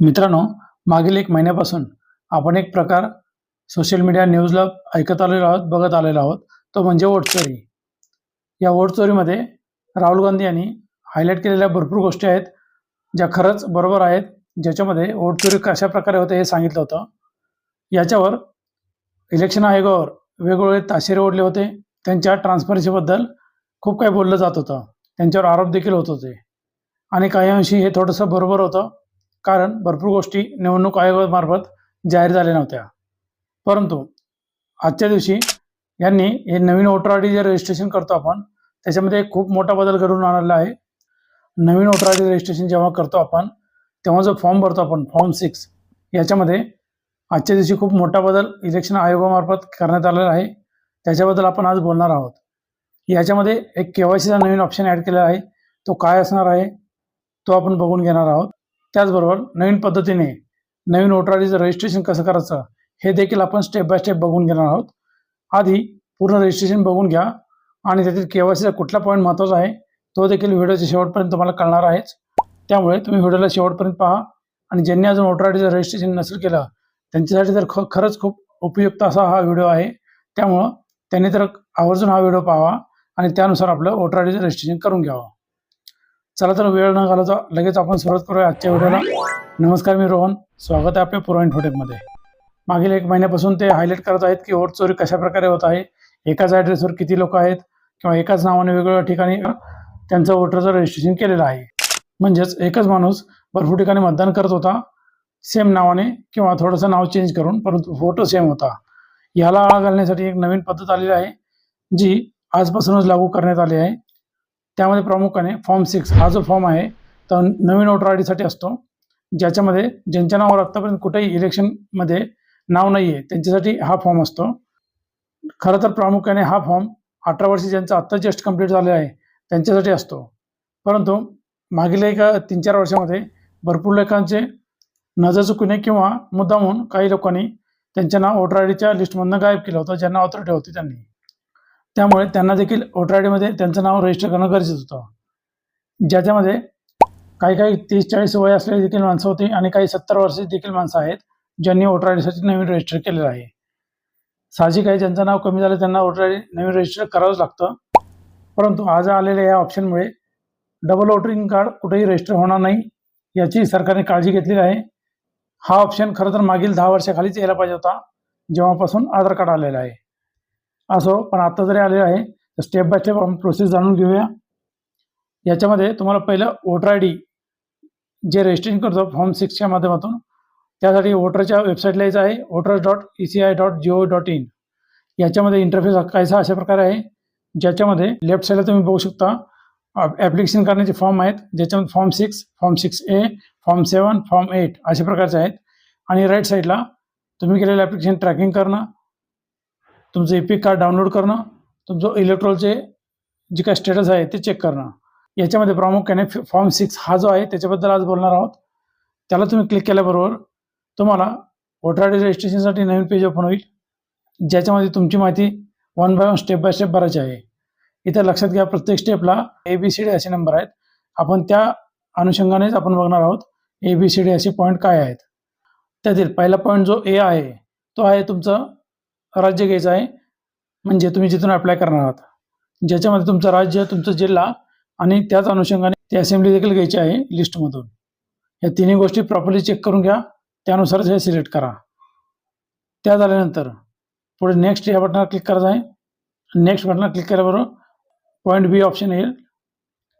मित्रांनो मागील एक महिन्यापासून आपण एक प्रकार सोशल मीडिया न्यूजला ऐकत आलेलो आहोत बघत आलेलो आहोत. तो म्हणजे ओटचोरी या ओटचोरीमध्ये राहुल गांधी यांनी हायलाईट केलेल्या भरपूर गोष्टी आहेत ज्या खरंच बरोबर आहेत ज्याच्यामध्ये ओटचोरी कशा प्रकारे होते हे सांगितलं होतं. याच्यावर इलेक्शन आयोगावर वेगवेगळे ताशेरे ओढले होते. त्यांच्या ट्रान्सपरन्सीबद्दल खूप काही बोललं जात होतं. त्यांच्यावर आरोप देखील होत होते. आणि काही अंशी हे थोडंसं बरोबर होतं. कारण भरपूर गोष्टी निवडणूक आयोगामार्फत जाहीर झाल्या नव्हत्या. परंतु आजच्या दिवशी यांनी हे नवीन वोटर आय डी जे रजिस्ट्रेशन करतो आपण त्याच्यामध्ये खूप मोठा बदल घडून आणलेला आहे. नवीन वोटर आय डी रजिस्ट्रेशन जेव्हा करतो आपण तेव्हा जो फॉर्म भरतो आपण फॉर्म सिक्स याच्यामध्ये आजच्या दिवशी खूप मोठा बदल इलेक्शन आयोगामार्फत करण्यात आलेला आहे. त्याच्याबद्दल आपण आज बोलणार आहोत. याच्यामध्ये एक के वाय सीचा नवीन ऑप्शन ॲड केलेला आहे. तो काय असणार आहे तो आपण बघून घेणार आहोत. त्याचबरोबर नवीन पद्धतीने नवीन वोटर आय डीचं रजिस्ट्रेशन कसं करायचं हे देखील आपण स्टेप बाय स्टेप बघून घेणार आहोत. आधी पूर्ण रजिस्ट्रेशन बघून घ्या आणि त्यातील के वाय सीचा कुठला पॉईंट महत्त्वाचा आहे तो देखील व्हिडिओच्या शेवटपर्यंत तुम्हाला कळणार आहेच. त्यामुळे तुम्ही व्हिडिओला शेवटपर्यंत पहा आणि ज्यांनी अजून वोटर आय डीचं रजिस्ट्रेशन नसेल केलं त्यांच्यासाठी तर ख खरंच खूप उपयुक्त असा हा व्हिडिओ आहे. त्यामुळं त्यांनी तर आवर्जून हा व्हिडिओ पाहावा आणि त्यानुसार आपलं वोटर आय डीचं रजिस्ट्रेशन करून घ्यावं. चला तर वेळ न घालवता लगेच आपण सुरुवात करूया आजच्या व्हिडिओला. नमस्कार मी रोहन. स्वागत आहे आपल्या पुरो फोटेकमध्ये मागील एक महिन्यापासून ते हायलाईट करत आहेत की वोट चोरी कशा प्रकारे होत आहे एकाच ॲड्रेसवर किती लोक आहेत किंवा एकाच नावाने वेगवेगळ्या ठिकाणी त्यांचं वोटरचं रजिस्ट्रेशन केलेलं आहे. म्हणजेच एकच माणूस भरपूर ठिकाणी मतदान करत होता सेम नावाने किंवा थोडंसं नाव चेंज करून परंतु फोटो सेम होता. याला आळा घालण्यासाठी एक नवीन पद्धत आलेली आहे जी आजपासूनच लागू करण्यात आली आहे. त्यामध्ये प्रामुख्याने फॉर्म सिक्स हा जो फॉर्म आहे तो नवीन वोटर आय डीसाठी असतो. ज्याच्यामध्ये ज्यांच्या नावावर आत्तापर्यंत कुठेही इलेक्शनमध्ये नाव नाही आहे त्यांच्यासाठी हा फॉर्म असतो. खरं तर प्रामुख्याने हा फॉर्म अठरा वर्षी ज्यांचा आत्ता जस्ट कंप्लीट झाले आहे त्यांच्यासाठी असतो. परंतु मागील एका तीन चार वर्षामध्ये भरपूर लोकांचे नजर चुकीने किंवा मुद्दामून काही लोकांनी त्यांच्या नाव वोटर आय डीच्या लिस्टमधनं गायब केलं होतं ज्यांना ऑथॉरिटी होती त्यांनी. त्यामुळे त्यांना देखील वोटर आय डीमध्ये त्यांचं नाव रजिस्टर करणं गरजेचं होतं. ज्याच्यामध्ये काही काही तीस चाळीस वय असलेली देखील माणसं होती आणि काही सत्तर वर्षे देखील माणसं आहेत ज्यांनी वोटर आय डीसाठी नवीन रजिस्टर केलेलं आहे. साहजिक आहे ज्यांचं नाव कमी झालं त्यांना वोटर आय डी नवीन रजिस्टर करावंच लागतं. परंतु आज आलेल्या या ऑप्शनमुळे डबल वोटरिंग कार्ड कुठेही रजिस्टर होणार नाही याची सरकारने काळजी घेतलेली आहे. हा ऑप्शन खरं तर मागील दहा वर्षाखालीच यायला पाहिजे होता जेव्हापासून आधार कार्ड आलेलं आहे. असो पण आता जरी आलेलं आहे तर स्टेप बाय स्टेप आपण प्रोसेस जाणून घेऊया. याच्यामध्ये तुम्हाला पहिलं वोटर आय डी जे रजिस्ट्रेशन करतो फॉर्म सिक्सच्या माध्यमातून त्यासाठी वोटरच्या वेबसाईटला यायचं आहे voter dot E C I dot G O dot in याच्यामध्ये इंटरफेस कायसा अशा प्रकारे आहे ज्याच्यामध्ये लेफ्ट साईडला तुम्ही बघू शकता ॲप्लिकेशन करण्याचे फॉर्म आहेत ज्याच्यामध्ये form six form six A form seven form eight अशा प्रकारचे आहेत. आणि राईट साईडला तुम्ही केलेलं ॲप्लिकेशन ट्रॅकिंग करणं तुमचं एपिक कार्ड डाउनलोड करणं तुमचं इलेक्ट्रॉलचे जे काय स्टेटस आहे ते चेक करणं. याच्यामध्ये प्रामुख्याने फॉर्म सिक्स हा जो आहे त्याच्याबद्दल आज बोलणार आहोत. त्याला तुम्ही क्लिक केल्याबरोबर तुम्हाला वोटर आय डी रजिस्ट्रेशनसाठी नवीन पेज ओपन होईल. ज्याच्यामध्ये तुमची माहिती one by one step by step भरायची आहे. इथं लक्षात घ्या प्रत्येक स्टेपला ए बी सी डी असे नंबर आहेत. आपण त्या अनुषंगानेच आपण बघणार आहोत ए बी सी डी असे पॉईंट काय आहेत. त्यातील पहिला पॉईंट जो ए आहे तो आहे तुमचं राज्य घ्यायचं आहे. म्हणजे तुम्ही जिथून अप्लाय करणार आहात. ज्याच्यामध्ये तुमचं राज्य तुमचं जिल्हा आणि त्याच अनुषंगाने ती असेंब्ली देखील घ्यायची आहे लिस्टमधून या तिन्ही गोष्टी प्रॉपरली चेक करून घ्या. त्यानुसारच हे सिलेक्ट करा. त्या झाल्यानंतर पुढे नेक्स्ट या बटनावर क्लिक करायचं आहे. नेक्स्ट बटनावर क्लिक केल्याबरोबर पॉईंट बी ऑप्शन येईल.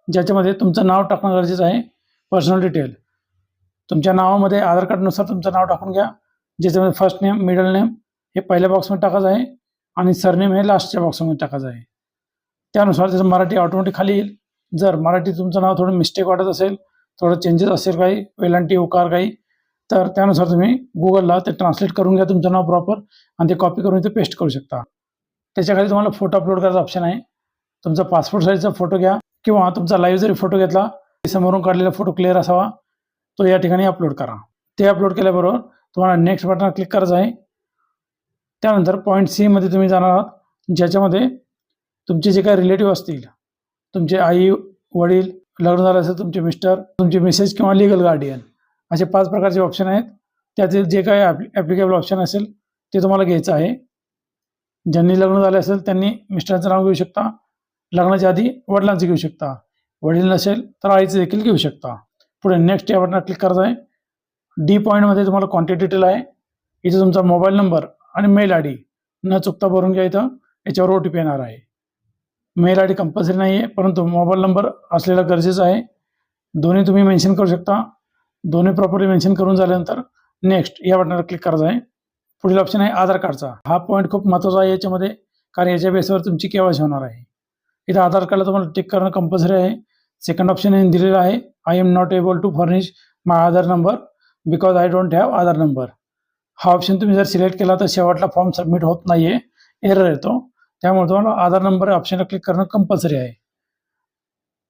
ज्याच्यामध्ये तुमचं नाव टाकणं गरजेचं आहे. पर्सनल डिटेल तुमच्या नावामध्ये आधार कार्डनुसार तुमचं नाव टाकून घ्या. ज्याच्यामध्ये फर्स्ट नेम मिडल नेम हे पहिल्या बॉक्समध्ये टाकायचं आहे आणि सरनेम हे लास्टच्या बॉक्समध्ये टाकायचं आहे. त्यानुसार त्याचं मराठी ऑटोमॅटिक खाली येईल. जर मराठी तुमचं नाव थोडं मिस्टेक वाटत असेल थोडं चेंजेस असेल काही वेलांटी उकार काही तर त्यानुसार तुम्ही गुगलला ते ट्रान्सलेट करून घ्या तुमचं नाव प्रॉपर आणि ते कॉपी करून ते पेस्ट करू शकता. त्याच्याखाली तुम्हाला फोटो अपलोड करायचा ऑप्शन आहे. तुमचा पासपोर्ट साईजचा फोटो घ्या किंवा तुमचा लाईव्ह जरी फोटो घेतला समोरून काढलेला फोटो क्लिअर असावा. तो या ठिकाणी अपलोड करा. ते अपलोड केल्याबरोबर तुम्हाला नेक्स्ट बटन क्लिक करायचं आहे. त्यानंतर पॉईंट सीमध्ये तुम्ही जाणार आहात ज्याच्यामध्ये तुमचे जे काही रिलेटिव्ह असतील तुमचे आई वडील लग्न झालं असेल तुमचे मिस्टर तुमचे मिसेस किंवा लिगल गार्डियन असे पाच प्रकारचे ऑप्शन आहेत. त्यातील जे काही ॲप्लिकेबल ऑप्शन असेल ते तुम्हाला घ्यायचं आहे. ज्यांनी लग्न झाले असेल त्यांनी मिस्टरांचं नाव घेऊ शकता. लग्नाच्या आधी वडिलांचं घेऊ शकता. वडील नसेल तर आईचं देखील घेऊ शकता. पुढे नेक्स्ट या बटनावर क्लिक करायचं आहे. डी पॉईंटमध्ये तुम्हाला कॉन्टॅक्ट डिटेल आहे. इथे तुमचा मोबाईल नंबर आणि मेल आय डी न चुकता भरून घ्या इथं. याच्यावर ओ टी पी येणार आहे. मेल आय डी कंपल्सरी नाही आहे परंतु मोबाईल नंबर असलेला गरजेचं आहे. दोन्ही तुम्ही मेन्शन करू शकता. दोन्ही प्रॉपर्टी मेन्शन करून झाल्यानंतर नेक्स्ट या बटनावर क्लिक करायचं आहे. पुढील ऑप्शन आहे आधार कार्डचा हा पॉईंट खूप महत्त्वाचा आहे. याच्यामध्ये कारण याच्या बेसवर तुमची केवायसी होणार आहे. इथं आधार कार्डला तुम्हाला टिक करणं कंपल्सरी आहे. सेकंड ऑप्शन दिलेलं आहे. I am not able to furnish my Aadhaar number because I don't have Aadhaar number हा ऑप्शन तुम्ही जर सिलेक्ट केला तर शेवटला फॉर्म सबमिट होत नाही आहे एरर येतो. त्यामुळे तुम्हाला आधार नंबर ऑप्शनला क्लिक करणं कंपल्सरी आहे.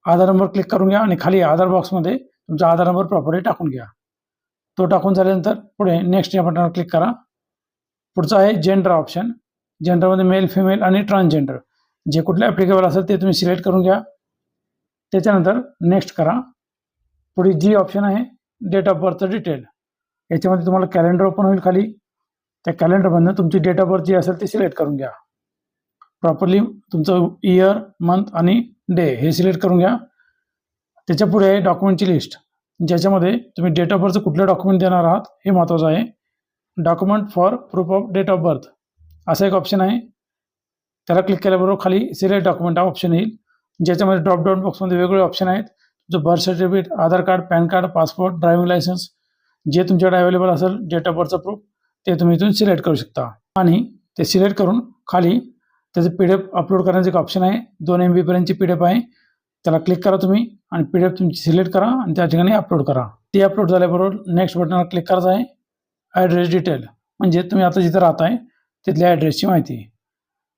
आधार नंबर क्लिक करून घ्या आणि खाली आधार बॉक्समध्ये तुमचा आधार नंबर प्रॉपरली टाकून घ्या. तो टाकून झाल्यानंतर पुढे नेक्स्ट या बटनावर क्लिक करा. पुढचा आहे जेंडर ऑप्शन जेंडरमध्ये मेल फिमेल आणि ट्रान्सजेंडर जे कुठले ॲप्लिकेबल असेल ते तुम्ही सिलेक्ट करून घ्या. त्याच्यानंतर नेक्स्ट करा. पुढे जी ऑप्शन आहे. डेट ऑफ बर्थ डिटेल याच्यामध्ये तुम्हाला कॅलेंडर ओपन होईल खाली. त्या कॅलेंडरमधनं तुमची डेट ऑफ बर्थ जी असेल ती सिलेक्ट करून घ्या. प्रॉपरली तुमचं इयर मंथ आणि डे हे सिलेक्ट करून घ्या. त्याच्या पुढे आहे डॉक्युमेंटची लिस्ट ज्याच्यामध्ये तुम्ही डेट ऑफ बर्थचं कुठलं डॉक्युमेंट देणार आहात हे महत्त्वाचं आहे. Document for proof of date of birth असं एक ऑप्शन आहे. त्याला क्लिक केल्याबरोबर खाली सिलेक्ट डॉक्युमेंट हा ऑप्शन येईल. ज्याच्यामध्ये ड्रॉपडाऊन बॉक्समध्ये वेगवेगळे ऑप्शन आहेत. जो birth certificate Aadhaar card PAN card passport driving licence जे तुमच्याकडे अवेलेबल असेल डेट ऑफ बर्थचं प्रूफ ते तुम्ही इथून सिलेक्ट करू शकता. आणि ते सिलेक्ट करून खाली त्याचं पी डी एफ अपलोड करण्याचं एक ऑप्शन आहे. दोन एम बीपर्यंतची पी डी एफ आहे. त्याला क्लिक करा तुम्ही आणि पी डी एफ तुमची सिलेक्ट करा आणि त्या ठिकाणी अपलोड करा. ती अपलोड झाल्याबरोबर नेक्स्ट बटनावर क्लिक करायचं आहे. ॲड्रेस डिटेल म्हणजे तुम्ही आता जिथं राहताय तिथल्या ॲड्रेसची माहिती.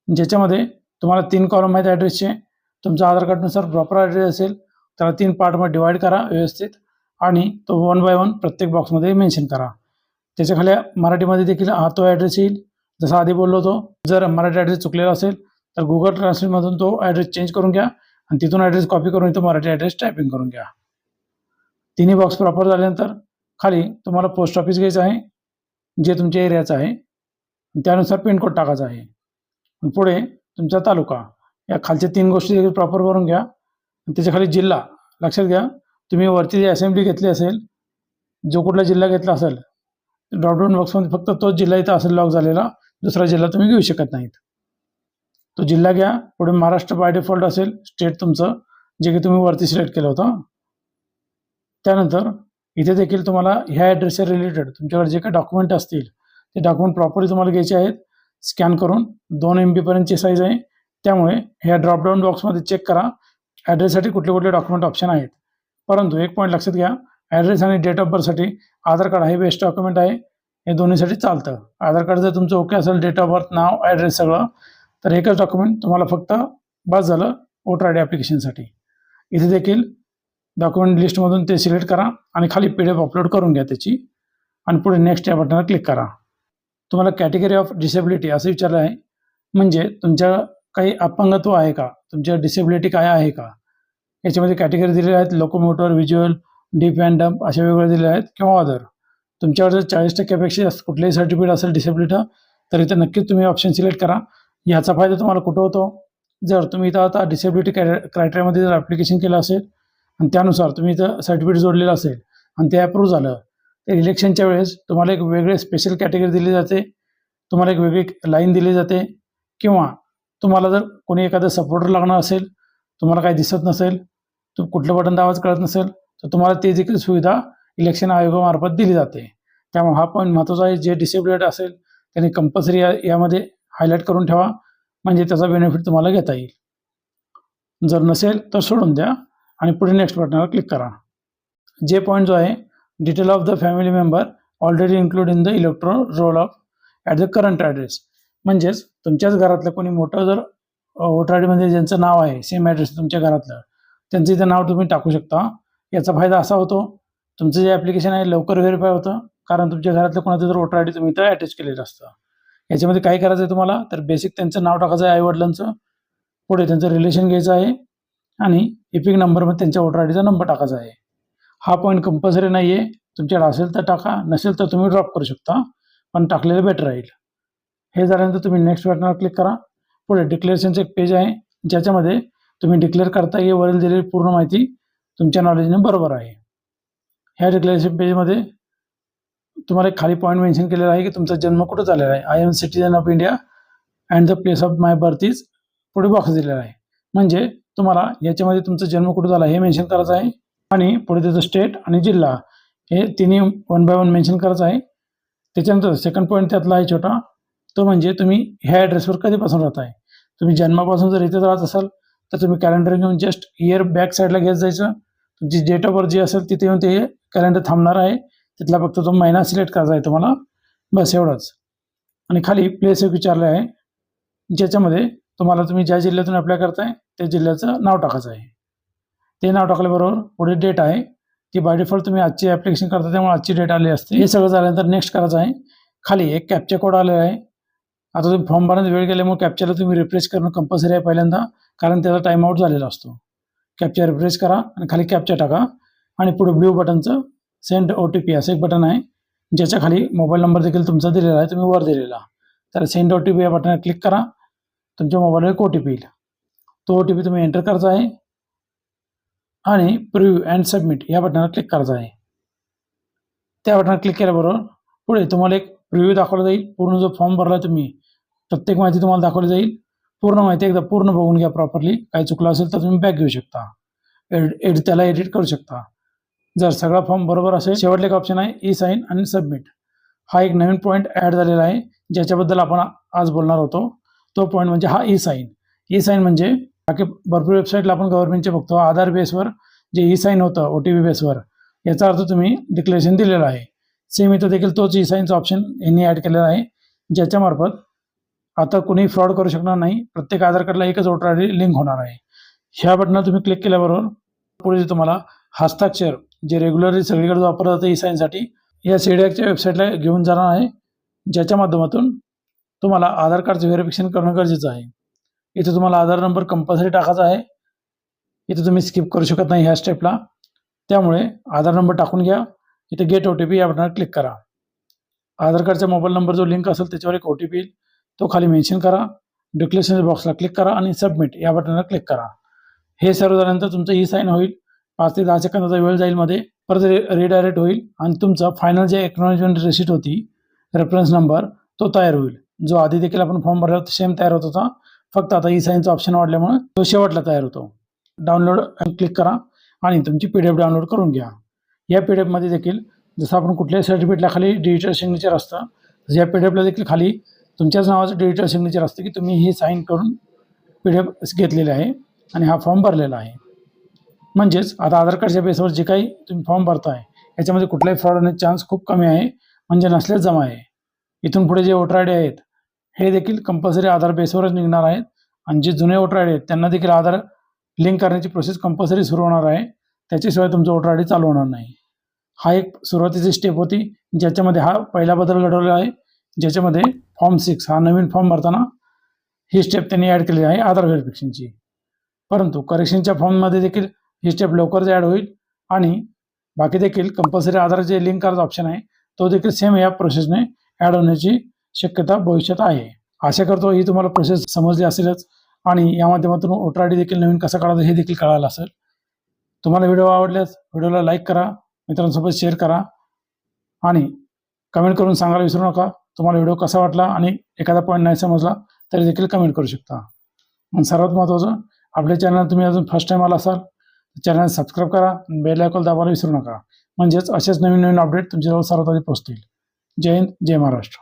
ज्याच्यामध्ये तुम्हाला तीन कॉलम आहेत ॲड्रेसचे तुमचा आधार कार्डनुसार प्रॉपर ॲड्रेस असेल त्याला तीन पार्टमध्ये डिवाईड करा व्यवस्थित. आणि तो वन बाय वन प्रत्येक बॉक्समध्ये मेन्शन करा. त्याच्याखाली मराठीमध्ये देखील हा तो ॲड्रेस येईल. जसा आधी बोललो होतो जर मराठी ॲड्रेस चुकलेला असेल तर गुगल ट्रान्सलेटमधून तो ॲड्रेस चेंज करून घ्या आणि तिथून ॲड्रेस कॉपी करून तो मराठी ॲड्रेस टायपिंग करून घ्या. तिन्ही बॉक्स प्रॉपर झाल्यानंतर खाली तुम्हाला पोस्ट ऑफिस घ्यायचं आहे जे तुमच्या एरियाचं आहे त्यानुसार पिनकोड टाकायचा आहे. पुढे तुमचा तालुका. या खालच्या तीन गोष्टी देखील प्रॉपर भरून घ्या. आणि त्याच्याखाली जिल्हा लक्षात घ्या. तुम्ही वरती जी असेंब्ली घेतली असेल जो कुठला जिल्हा घेतला असेल ड्रॉपडाऊन बॉक्समध्ये फक्त तोच जिल्हा इथं असेल लॉक झालेला दुसरा जिल्हा तुम्ही घेऊ शकत नाहीत. तो जिल्हा घ्या पुढे महाराष्ट्र बाय डिफॉल्ट असेल स्टेट तुमचं जे की तुम्ही वरती सिलेक्ट केलं होतं. त्यानंतर इथे देखील तुम्हाला ह्या ॲड्रेसच्या रिलेटेड तुमच्याकडे जे काही डॉक्युमेंट असतील ते डॉक्युमेंट प्रॉपरली तुम्हाला घ्यायचे आहेत. स्कॅन करून दोन एम बीपर्यंतची साईज आहे. त्यामुळे ह्या ड्रॉपडाऊन बॉक्समध्ये चेक करा. ॲड्रेससाठी कुठले कुठले डॉक्युमेंट ऑप्शन आहेत. परंतु एक पॉईंट लक्षात घ्या. ॲड्रेस आणि डेट ऑफ बर्थसाठी आधार कार्ड हे बेस्ट डॉक्युमेंट आहे. हे दोन्हीसाठी चालतं. आधार कार्ड जर तुमचं ओके असेल डेट ऑफ बर्थ नाव ॲड्रेस सगळं तर एकच डॉक्युमेंट तुम्हाला फक्त बस झालं वोटर आय डी ॲप्लिकेशनसाठी इथे देखील डॉक्युमेंट लिस्टमधून ते सिलेक्ट करा आणि खाली पी डी एफ अपलोड करून घ्या त्याची. आणि पुढे नेक्स्ट या बटनावर क्लिक करा. तुम्हाला कॅटेगरी ऑफ डिसेबिलिटी असं विचारलं आहे. म्हणजे तुमच्या काही अपंगत्व आहे का? तुमच्या डिसेबिलिटी काय आहे का? याच्यामध्ये कॅटेगरी दिलेल्या आहेत locomotor visual deaf and dumb अशा वेगवेगळ्या दिलेल्या आहेत किंवा अदर तुमच्याकडे जर चाळीस टक्क्यापेक्षा जास्त कुठलेही सर्टिफिकेट असेल डिसेबिलिटी तर इथं नक्कीच तुम्ही ऑप्शन सिलेक्ट करा. याचा फायदा तुम्हाला कुठं होतो? जर तुम्ही इथं आता डिसेबिलिटी क्रायटेरियामध्ये जर ॲप्लिकेशन केलं असेल आणि त्यानुसार तुम्ही इथं सर्टिफिकेट जोडलेलं असेल आणि ते अप्रूव्ह झालं तर इलेक्शनच्या वेळेस तुम्हाला एक वेगळे स्पेशल कॅटेगरी दिली जाते तुम्हाला एक वेगळी लाईन दिली जाते किंवा तुम्हाला जर कोणी एखादं सपोर्टर लागणार असेल तुम्हाला काही दिसत नसेल तू कुठलं बटन दाबाच कळत नसेल तर तुम्हाला ते देखील सुविधा इलेक्शन आयोगामार्फत दिली जाते. त्यामुळे हा पॉईंट महत्त्वाचा आहे. जे डिसेबिलिट असेल त्यांनी कंपल्सरी या यामध्ये हायलाईट करून ठेवा. म्हणजे त्याचा बेनिफिट तुम्हाला घेता येईल. जर नसेल तर सोडून द्या. आणि पुढे नेक्स्ट बटनावर क्लिक करा. जे पॉईंट जो आहे detail of the family member already include in the electoral roll of at the current address म्हणजेच तुमच्याच घरातलं कोणी मोठं जर ओटराडीमध्ये आय डीमध्ये ज्यांचं नाव आहे सेम ॲड्रेस तुमच्या घरातलं त्यांचं इथं नाव तुम्ही टाकू शकता. याचा फायदा असा होतो तुमचं जे ॲप्लिकेशन आहे लवकर व्हेरीफाय होतं कारण तुमच्या घरातलं कोणाचं जर वोटर आय डी तुम्ही इथं अटॅच केलेलं असतं. याच्यामध्ये काय करायचं आहे तुम्हाला तर बेसिक त्यांचं नाव टाकायचं आहे आईवडिलांचं पुढे त्यांचं रिलेशन घ्यायचं आहे आणि इपिक नंबरमध्ये त्यांच्या वोटर आय डीचा नंबर टाकायचा आहे. हा पॉईंट कंपल्सरी नाही आहे तुमच्याकडे असेल तर टाका नसेल तर तुम्ही ड्रॉप करू शकता पण टाकलेलं बेटर राहील. हे झाल्यानंतर तुम्ही नेक्स्ट बटनावर क्लिक करा पुढे डिक्लेरेशनचं एक पेज आहे. ज्याच्यामध्ये तुम्ही डिक्लेअर करता ये वरील दिलेली पूर्ण माहिती तुमच्या नॉलेजने बरोबर आहे. ह्या डिक्लेरेशन पेजमध्ये तुम्हाला एक खाली पॉईंट मेन्शन केलेला आहे की तुमचा जन्म कुठं झालेला आहे. I am citizen of India and the place of my birth is पुढे बॉक्स दिलेला आहे. म्हणजे तुम्हाला याच्यामध्ये तुमचा जन्म कुठं झाला हे मेन्शन करायचं आहे. आणि पुढे त्याचं स्टेट आणि जिल्हा हे तिन्ही वन बाय वन मेन्शन करायचं आहे. त्याच्यानंतर सेकंड पॉईंट त्यातला आहे छोटा. तो म्हणजे तुम्ही ह्या ॲड्रेसवर कधीपासून राहत आहे तुम्ही जन्मापासून जर इथेच राहत असाल तर तुम्ही कॅलेंडर घेऊन जस्ट इयर बॅक साईडला घेत जायचं. तुमची डेट ऑफ बर्थ जी असेल तिथे येऊन ते कॅलेंडर थांबणार आहे. तिथला फक्त तो महिना सिलेक्ट करायचा आहे तुम्हाला. बस एवढंच. आणि खाली प्लेस एक विचारलं आहे ज्याच्यामध्ये तुम्हाला तुम्ही ज्या जिल्ह्यातून अप्लाय करताय त्या जिल्ह्याचं नाव टाकायचं आहे. ते नाव टाकल्याबरोबर पुढे डेट आहे ती बाय डिफॉल्ट तुम्ही आजची ॲप्लिकेशन करता त्यामुळे आजची डेट आली असते. हे सगळं झाल्यानंतर नेक्स्ट करायचं आहे. खाली एक कॅप्चा कोड आलेला आहे. आता तुम्ही फॉर्म भरण्यात वेळ गेल्यामुळे कॅप्चरला तुम्ही रिफ्रेश करणं कंपल्सरी आहे पहिल्यांदा कारण त्याचा टाइम आउट झालेला असतो. कॅप्चर रिफ्रेश करा आणि खाली कॅप्चर टाका. आणि पुढे ब्ल्यू बटनचं सेंड ओ टी पी असं एक बटन आहे. ज्याच्या खाली मोबाईल नंबर देखील तुमचा दिलेला आहे तुम्ही वर दिलेला. तर सेंड ओ टी पी या बटनवर क्लिक करा. तुमच्या मोबाईलवर एक ओ टी पी येईल. तो ओ टी पी तुम्ही एंटर करायचा आहे. आणि प्रिव्ह्यू अँड सबमिट या बटनावर क्लिक करायचं आहे. त्या बटनावर क्लिक केल्याबरोबर पुढे तुम्हाला एक प्रिव्ह्यू दाखवला जाईल. पूर्ण जो फॉर्म भरला तुम्ही प्रत्येक माहिती तुम्हाला दाखवली जाईल. पूर्ण माहिती एकदा पूर्ण बघून घ्या प्रॉपरली काही चुकलं असेल तर तुम्ही बॅक घेऊ शकता. एड एड त्याला एडिट करू शकता. जर सगळा फॉर्म बरोबर असेल शेवटले एक ऑप्शन आहे ई साईन आणि सबमिट हा एक नवीन पॉईंट ॲड झालेला आहे ज्याच्याबद्दल आपण आज बोलणार होतो. तो पॉईंट म्हणजे हा ई साईन ई साईन म्हणजे बाकी भरपूर वेबसाईटला आपण गव्हर्नमेंटचे बघतो. आधार बेसवर जे ई साईन होतं ओ टी पी बेसवर याचा अर्थ तुम्ही डिक्लेरेशन दिलेलं आहे. सेम इथं देखील तोच ई साईनचा ऑप्शन यांनी ॲड केलेला आहे ज्याच्यामार्फत आता कुणीही फ्रॉड करू शकणार नाही. प्रत्येक आधार कार्डला एकच वोटर आय डी लिंक होणार आहे. ह्या बटनावर तुम्ही क्लिक केल्याबरोबर पुढे तुम्हाला हस्ताक्षर जे रेग्युलरली सगळीकडे वापरलं जातं ई साईनसाठी या सीडॅकच्या वेबसाईटला घेऊन जाणार आहे ज्याच्या माध्यमातून तुम्हाला आधार कार्डचं व्हेरिफिकेशन करणं गरजेचं आहे. इथे तुम्हाला आधार नंबर कंपल्सरी टाकायचा आहे. इथे तुम्ही स्किप करू शकत नाही ह्या स्टेपला त्यामुळे आधार नंबर टाकून घ्या. इथे गेट ओ टी पी या बटनावर क्लिक करा आधार कार्डचा मोबाईल नंबर जो लिंक असेल त्याच्यावर एक ओ टी पी तो खाली मेन्शन करा. डिक्लेरेशन बॉक्सला क्लिक करा आणि सबमिट या बटनवर क्लिक करा. हे सर्व झाल्यानंतर तुमचं ई साईन होईल. पाच ते दहा सेकंदाचा वेळ जाईल मध्ये. परत रि रिडायरेक्ट होईल आणि तुमचा फायनल जे एक्नॉलेजमेंट रिसिट होती रेफरन्स नंबर तो तयार होईल. जो आधी देखील आपण फॉर्म भरला होता सेम तयार होत होता. फक्त आता ई साईनचा ऑप्शन वाढल्यामुळे तो शेवटला तयार होतो. डाउनलोड क्लिक करा आणि तुमची पी डी एफ डाउनलोड करून घ्या. या पी डी एफमध्ये देखील जसं आपण कुठल्याही सर्टिफिकेटला खाली डिजिटल सिग्नेचर असतं तसं या पी डी एफला देखील खाली तुमच्याच नावाचं डिजिटल सिग्नेचर असतं की तुम्ही हे साईन करून पी डी एफ घेतलेले आहे आणि हा फॉर्म भरलेला आहे. म्हणजेच आता आधार कार्डच्या बेसवर जे काही तुम्ही फॉर्म भरताय याच्यामध्ये कुठलाही फ्रॉड होण्याचे चान्स खूप कमी आहे म्हणजे नसलेच जमा आहे. इथून पुढे जे वोटर आय डी आहेत हे देखील कंपल्सरी आधार बेसवरच निघणार आहेत आणि जे जुने वोटर आय डी आहेत त्यांना देखील आधार लिंक करण्याची प्रोसेस कंपल्सरी सुरू होणार आहे. त्याच्याशिवाय तुमचं वोटर आय डी चालू होणार नाही. हा एक सुरुवातीची स्टेप होती. ज्याच्यामध्ये हा पहिला बदल घडवलेला आहे. ज्याच्यामध्ये फॉर्म सिक्स हा नवीन फॉर्म भरताना ही स्टेप त्यांनी ॲड केलेली आहे आधार व्हेरिफिकेशनची परंतु करेक्शनच्या फॉर्ममध्ये देखील ही स्टेप लवकरच ॲड होईल. आणि बाकी देखील कंपल्सरी आधार जे लिंक करायचा ऑप्शन आहे तो देखील सेम या प्रोसेसने ॲड होण्याची शक्यता भविष्यात आहे. आशा करतो ही तुम्हाला प्रोसेस समजली असेलच. आणि या माध्यमातून वोटर आय डी देखील नवीन कसा काढायचा हे देखील कळालं असेल. तुम्हाला व्हिडिओ आवडल्यास व्हिडिओला लाईक करा. मित्रांसोबत शेअर करा आणि कमेंट करून सांगायला विसरू नका. तुम्हाला व्हिडिओ कसा वाटला आणि एखादा पॉईंट नाही समजला तरी देखील कमेंट करू शकता. मग सर्वात महत्त्वाचं आपल्या चॅनल तुम्ही अजून फर्स्ट टाईम आला असाल चॅनल सबस्क्राईब करा बेल आयकॉल दाबायला विसरू नका. म्हणजेच असेच नवीन नवीन अपडेट तुमच्याजवळ सर्वात आधी पोहोचतील. जय हिंद जय महाराष्ट्र.